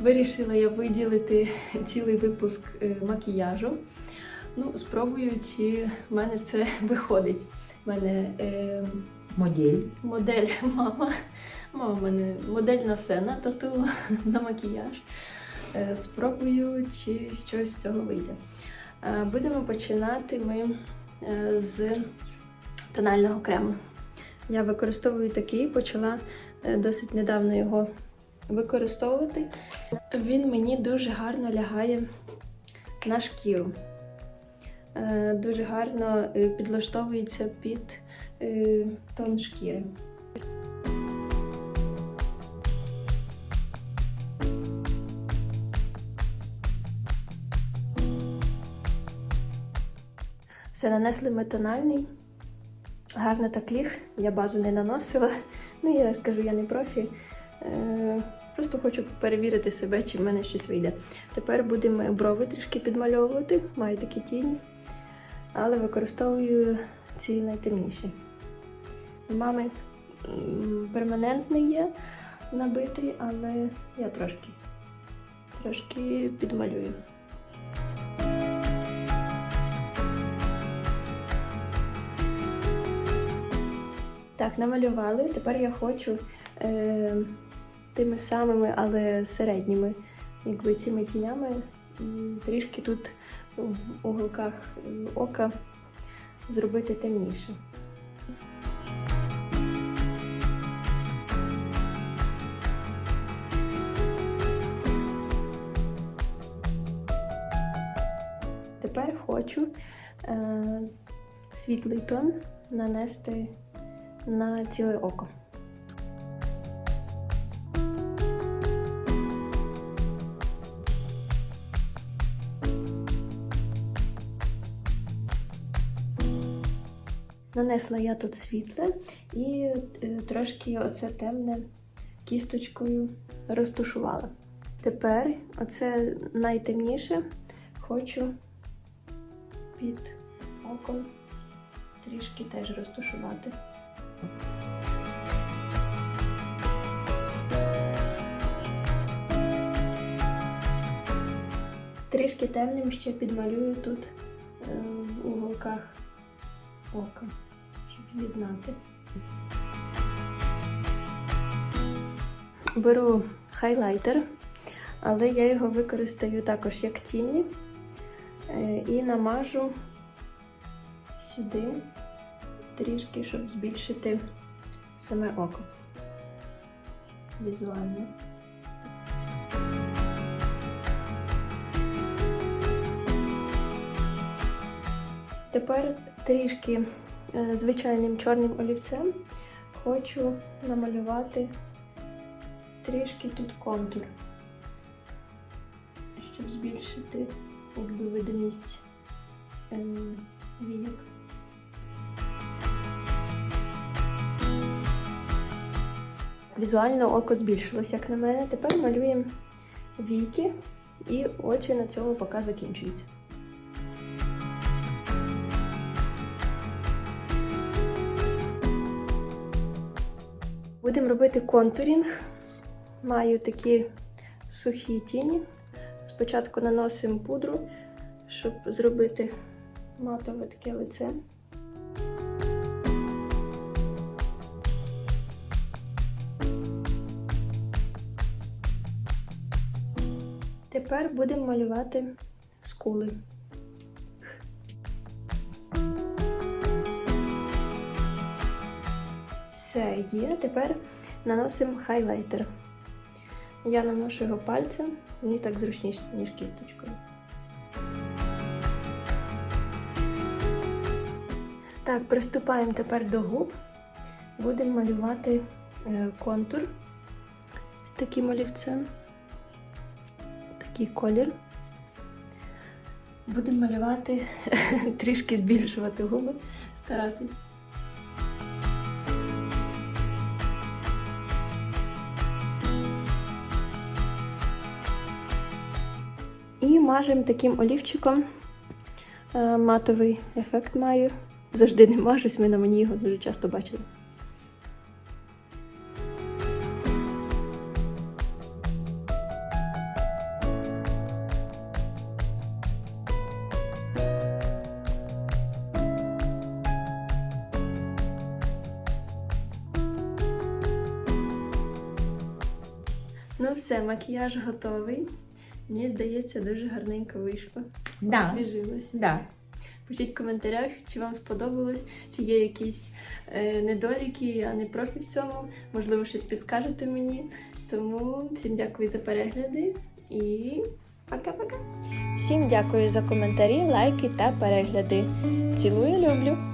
Вирішила я виділити цілий випуск е, макіяжу. Ну, спробую, чи в мене це виходить. У мене е, Модель. модель мама. Мама в мене модель на все, на тату, на макіяж. Е, спробую, чи щось з цього вийде. Е, будемо починати ми е, з тонального крему. Я використовую такий, почала е, досить недавно його використовувати. Він мені дуже гарно лягає на шкіру. Е, Дуже гарно е, підлаштовується під е, тон шкіри. Все нанесли ми тональний. Гарно так ліг. Я базу не наносила. Ну, я кажу, я не профі. Е, Просто хочу перевірити себе, чи в мене щось вийде. Тепер будемо брови трішки підмальовувати, маю такі тіні, але використовую ці найтемніші. У мами перманентний є набитий, але я трошки, трошки підмалюю. Так, намалювали. Тепер я хочу е, тими самими, але середніми, якби цими тінями, трішки тут в уголках ока зробити темніше. Тепер хочу е, світлий тон нанести на ціле око. Нанесла я тут світле і е, трошки оце темне кісточкою розтушувала. Тепер оце найтемніше хочу під оком трішки теж розтушувати. Трішки темним ще підмалюю тут е, в уголках ока, щоб з'єднати. Беру хайлайтер, але я його використаю також як тіні е, і намажу сюди трішки, щоб збільшити саме око візуально. Тепер трішки е, звичайним чорним олівцем хочу намалювати трішки тут контур, щоб збільшити якби видимість е, війок. Візуально око збільшилось, як на мене. Тепер малюємо віки і очі на цьому поки закінчуються. Будемо робити контурінг. Маю такі сухі тіні. Спочатку наносимо пудру, щоб зробити матове таке лице. Тепер будемо малювати скули. Все є. Тепер наносимо хайлайтер. Я наношу його пальцем, мені так зручніше, ніж кісточкою. Так, приступаємо тепер до губ. Будемо малювати е, контур з таким олівцем. Такий колір. Будемо малювати, трішки збільшувати губи, старатись. І мажемо таким олівчиком. Е, матовий ефект маю. Завжди не мажусь, ми на мені його дуже часто бачили. Ну все, макіяж готовий. Мені здається, дуже гарненько вийшло. Да. Освіжилось. Да. Пишіть в коментарях, чи вам сподобалось, чи є якісь е, недоліки, я не профі в цьому. Можливо, щось підскажете мені. Тому всім дякую за перегляди і пока-пока. Всім дякую за коментарі, лайки та перегляди. Цілую, люблю!